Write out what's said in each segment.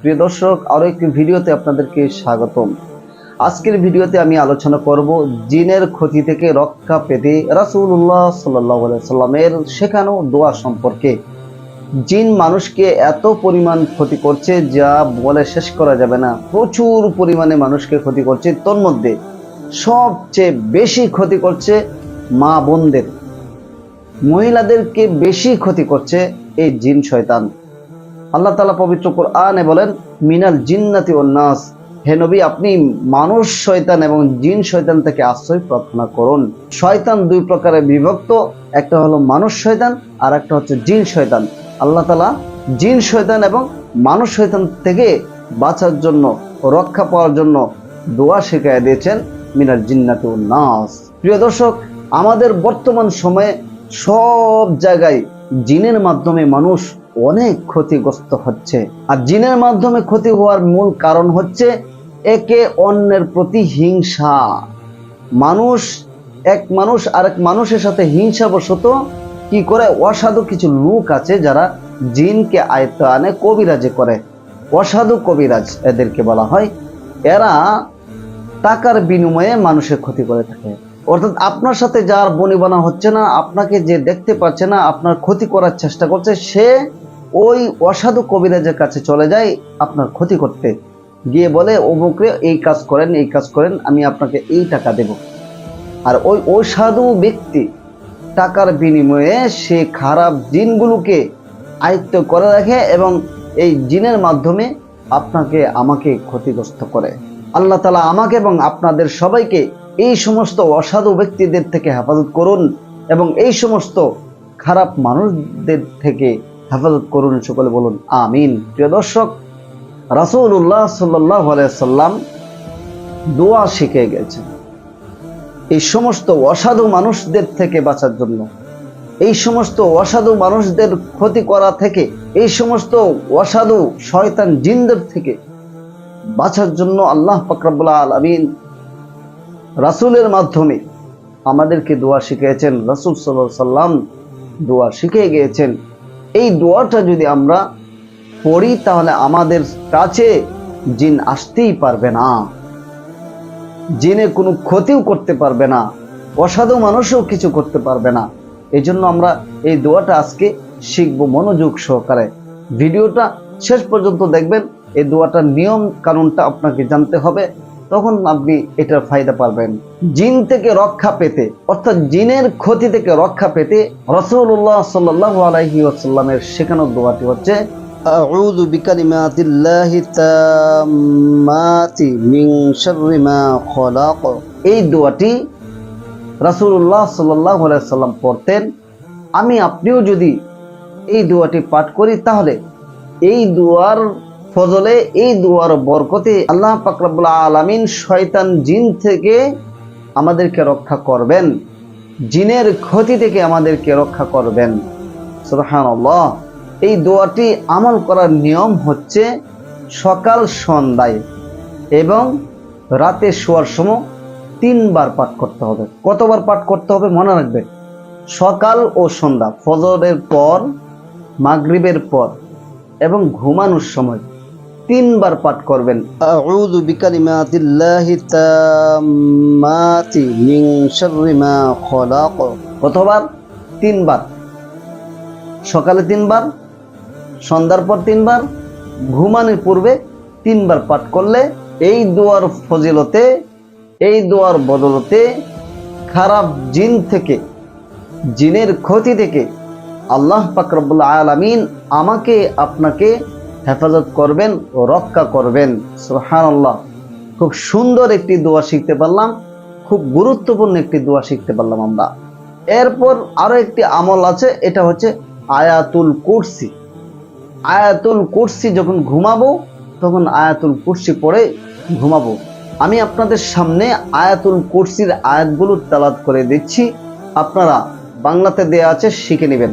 প্রিয় দর্শক একটি ভিডিওতে আপনাদেরকে স্বাগতম। আজকের ভিডিওতে আমি আলোচনা করব জিনের ক্ষতি থেকে রক্ষা পেতে আলাইহি সাল্লামের শেখানো দোয়া সম্পর্কে। জিন মানুষকে এত পরিমাণ ক্ষতি করছে যা বলে শেষ করা যাবে না। প্রচুর পরিমাণে মানুষকে ক্ষতি করছে। তোর মধ্যে সবচেয়ে বেশি ক্ষতি করছে মা বোনদের। মহিলাদেরকে বেশি ক্ষতি করছে এই জিন শয়তান। আল্লাহ তালা পবিত্র কোরআনে বলেন, মিনাল জিন্নাতি নাস। হে নবী, আপনি মানুষ শয়তান এবং জিন শয়তান থেকে আশ্রয় প্রার্থনা করুন। শয়তান দুই প্রকারে বিভক্ত, একটা হলো মানুষ শয়তান আর একটা হচ্ছে জিন শয়তান। আল্লাহ তালা জিন শয়তান এবং মানুষ শয়তান থেকে বাঁচার জন্য, রক্ষা পাওয়ার জন্য দোয়া শেখায় দিয়েছেন, মিনাল জিন্নাতি নাস। প্রিয় দর্শক, আমাদের বর্তমান সময়ে সব জায়গায় জিনের মাধ্যমে মানুষ অনেক ক্ষতিগ্রস্ত হচ্ছে। আর জিনের মাধ্যমে ক্ষতি হওয়ার মূল কারণ হচ্ছে একে অন্যের প্রতি হিংসা। মানুষ, এক মানুষ আরেক মানুষের সাথে হিংসাবশত কি করে? অসাধু কিছু লোক আছে যারা জিনকে আয়ত্ত আনে, কবিরাজে করে। অসাধু কবিরাজ এদেরকে বলা হয়। এরা টাকার বিনিময়ে মানুষের ক্ষতি করে থাকে। অর্থাৎ আপনার সাথে যার বনিবনা হচ্ছে না, আপনাকে যে দেখতে পাচ্ছে না, আপনার ক্ষতি করার চেষ্টা করছে, সে ওই অসাধু কবিরাজের কাছে চলে যায়, আপনার ক্ষতি করতে। গিয়ে বলে, অমুকরে এই কাজ করেন, এই কাজ করেন, আমি আপনাকে এই টাকা দেব। আর ওই অসাধু ব্যক্তি টাকার বিনিময়ে সে খারাপ জিনগুলোকে আয়ত্ত করে রাখে এবং এই জিনের মাধ্যমে আপনাকে, আমাকে ক্ষতিগ্রস্ত করে। আল্লাহ তালা আমাকে এবং আপনাদের সবাইকে এই সমস্ত অসাধু ব্যক্তিদের থেকে হেফাজত করুন এবং এই সমস্ত খারাপ মানুষদের থেকে হেফাজত করুন সকলে বলুন, আমিন। প্রিয় দর্শক রাসুল্লাহ সাল্লাহ সাল্লাম দোয়া শিখে গেছেন। এই সমস্ত অসাধু মানুষদের থেকে বাঁচার জন্য, এই সমস্ত অসাধু মানুষদের ক্ষতি করা থেকে, এই সমস্ত অসাধু শয়তান জিনদের থেকে বাঁচার জন্য আল্লাহ ফকরাবুল্লাহ আলমিন রাসুলের মাধ্যমে আমাদেরকে দোয়া শিখিয়েছেন, রাসুল সাল্লাম দোয়া শিখে গিয়েছেন। এই দোয়াটা যদি আমরা পড়ি, তাহলে আমাদের কাছে জিন আসতেই পারবে না। জিনে কোনো ক্ষতিও করতে পারবে না, অসাধু মানুষও কিছু করতে পারবে না। এই জন্য আমরা এই দোয়াটা আজকে শিখব মনোযোগ সহকারে। ভিডিওটা শেষ পর্যন্ত দেখবেন, এই দোয়াটার নিয়ম কানুনটা আপনাকে জানতে হবে। তখন আপনি এটার ফায়দা পারবেন জিন থেকে রক্ষা পেতে অর্থাৎ জিনের ক্ষতি থেকে রক্ষা পেতে রসুল্লাহ সাল্লাহ আলাইহি আসাল্লামের শেখানো দোয়াটি হচ্ছে أعوذ بكلمات الله التامات من شر ما خلق এই দোয়াটি রাসূলুল্লাহ সাল্লাল্লাহু আলাইহি সাল্লাম পড়তেন আমি আপনিও যদি এই দোয়াটি পাঠ করি তাহলে এই দোয়ার ফজলে এই দুয়ার বরকতে আল্লাহ পাকরাবুল আলামিন শয়তান জিন থেকে আমাদেরকে রক্ষা করবেন। জিনের ক্ষতি থেকে আমাদেরকে রক্ষা করবেন। সুবহানাল্লাহ। এই দোয়াটি আমল করার নিয়ম হচ্ছে সকাল সন্ধ্যায় এবং রাতে শোয়ার সময় তিনবার পাঠ করতে হবে। কতবার পাঠ করতে হবে মনে রাখবে? সকাল ও সন্ধ্যা, ফজরের পর, মাগরিবের পর এবং ঘুমানোর সময়। তিনবার পাঠ করবেন। আউযু বিকালিমাতিল্লাহি তাম্মাতি মিন শাররি মা খলাক। কতবার তিনবার। সকালে তিনবার সন্ধ্যার পর তিনবার ঘুমানোর পূর্বে তিনবার পাঠ করলে এই দোয়ার ফজিলতে এই দোয়ার বদলতে খারাপ জিন থেকে জিনের ক্ষতি থেকে আল্লাহ পাকরবুল্লা আলামিন আমাকে আপনাকে হেফাজত করবেন ও রক্ষা করবেন। সুহান আল্লাহ খুব সুন্দর একটি দোয়া শিখতে পারলাম। খুব গুরুত্বপূর্ণ একটি দোয়া শিখতে পারলাম আমরা। এরপর আরও একটি আমল আছে, এটা হচ্ছে আয়াতুল কুরসি। আয়াতুল কুরসি যখন ঘুমাবো, তখন আয়াতুল কুরসি পড়ে ঘুমাবো। আমি আপনাদের সামনে আয়াতুল কুরসির আয়াতগুলো তালাত করে দিচ্ছি। আপনারা বাংলাতে দেয়া আছে, শিখে নেবেন।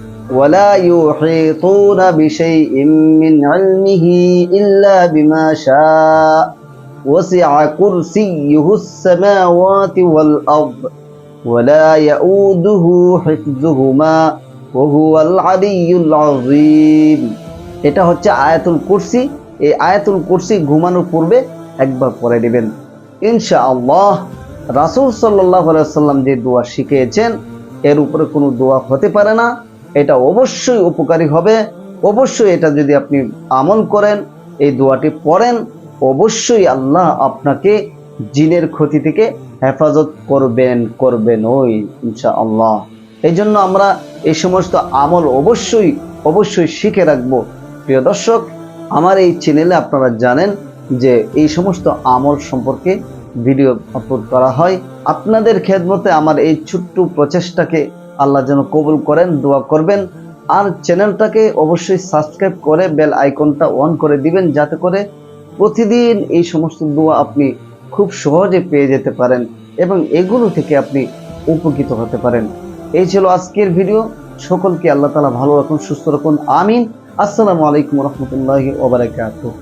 ولا يحيطون بشيء من علمه إلا بما شاء وسع كرسيه السماوات والأرض ولا يؤوده حفظهما وهو العلي العظيم এটা হচ্ছে আয়াতুল কুরসি এই আয়াতুল কুরসি ঘুমানোর পূর্বে একবার পড়ে নেবেন ইনশাআল্লাহ রাসূল সাল্লাল্লাহু আলাইহি সাল্লাম যে দোয়া শিখিয়েছেন এর উপরে কোনো দোয়া হতে পারে না এটা অবশ্যই উপকারী হবে। অবশ্যই এটা যদি আপনি আমল করেন, এই দোয়াটি পড়েন, অবশ্যই আল্লাহ আপনাকে জিনের ক্ষতি থেকে হেফাজত করবেন করবেন ওই, ইনশাআল্লাহ। এই জন্য আমরা এই সমস্ত আমল অবশ্যই অবশ্যই শিখে রাখব। প্রিয় দর্শক, আমার এই চ্যানেলে আপনারা জানেন যে এই সমস্ত আমল সম্পর্কে ভিডিও আপলোড করা হয়। আপনাদের খেদমতে আমার এই ছোট্ট প্রচেষ্টাকে আল্লাহ যেন কবুল করেন, দোয়া করবেন। আর চ্যানেলটাকে অবশ্যই সাবস্ক্রাইব করে বেল আইকনটা অন করে দিবেন, যাতে করে প্রতিদিন এই সমস্ত দোয়া আপনি খুব সহজে পেয়ে যেতে পারেন এবং এগুলো থেকে আপনি উপকৃত হতে পারেন। এই ছিল আজকের ভিডিও। সকলকে আল্লাহ তালা ভালো রাখুন, সুস্থ রাখুন। আমিন। আসসালামু আলাইকুম রহমতুল্লাহ ওবরাকাতুহ